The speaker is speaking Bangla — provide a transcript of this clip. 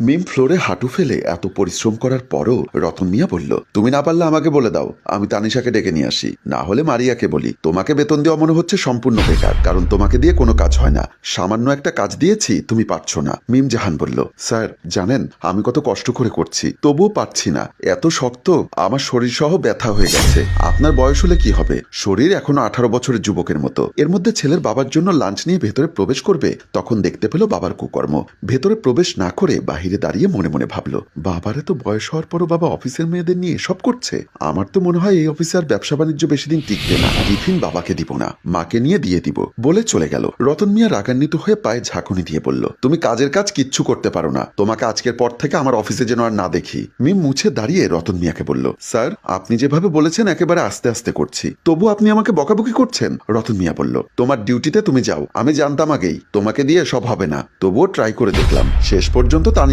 মিম ফ্লোরে হাঁটু ফেলে এত পরিশ্রম করার পরও রতন মিয়া বলল, তুমি না পারলে আমাকে বলে দাও, আমি তানিশাকে ডেকে নিয়ে আসি। না হলে মারিয়াকে বলি। তোমাকে বেতন দেওয়া মনে হচ্ছে সম্পূর্ণ বেকার, কারণ তোমাকে দিয়ে কোনো কাজ হয় না। সামান্য একটা কাজ দিয়েছি, তুমি পারছ না। মিম জাহান বলল, স্যার, জানেন, আমি কত কষ্ট করে করছি, তবুও পারছি না। এত শক্ত, আমার শরীর সহ ব্যথা হয়ে গেছে। আপনার বয়স হলে কি হবে? শরীর এখনও আঠারো বছরের যুবকের মতো। এর মধ্যে ছেলের বাবার জন্য লাঞ্চ নিয়ে ভেতরে প্রবেশ করবে, তখন দেখতে পেল বাবার কুকর্ম। ভেতরে প্রবেশ না করে বাহিরে দাঁড়িয়ে মনে মনে ভাবলো, বাবার তো বয়স হওয়ার পরও বাবা অফিসের মেয়েদের নিয়ে সব করছে। আমার তো মনে হয় এই অফিসে আর ব্যবসা বাণিজ্য বেশি দিন টিকবে না। টিফিন বাবাকে দিব না, মাকে নিয়ে দিয়ে দিব। বলে চলে গেল। রতন মিয়া রাগান্বিত হয়ে পায়ে ঝাঁকুনি দিয়ে বলল, তুমি কাজের কাজ কিচ্ছু করতে পারো না। তোমাকে আজকের পর থেকে আমার অফিসে যেন আর না দেখি। মিম মুছে দাঁড়িয়ে রতন মিয়াকে বলল, স্যার, আপনি যেভাবে বলেছেন একেবারে আস্তে আস্তে করছি। তবু আপনি আমাকে বকাবকি করছেন? রতন মিয়া বলল, তোমার ডিউটিতে তুমি যাও। আমি জানতাম আগেই, তোমাকে দিয়ে সব হবে না। তবুও ট্রাই করে দেখলাম। শেষ পর্যন্ত তানি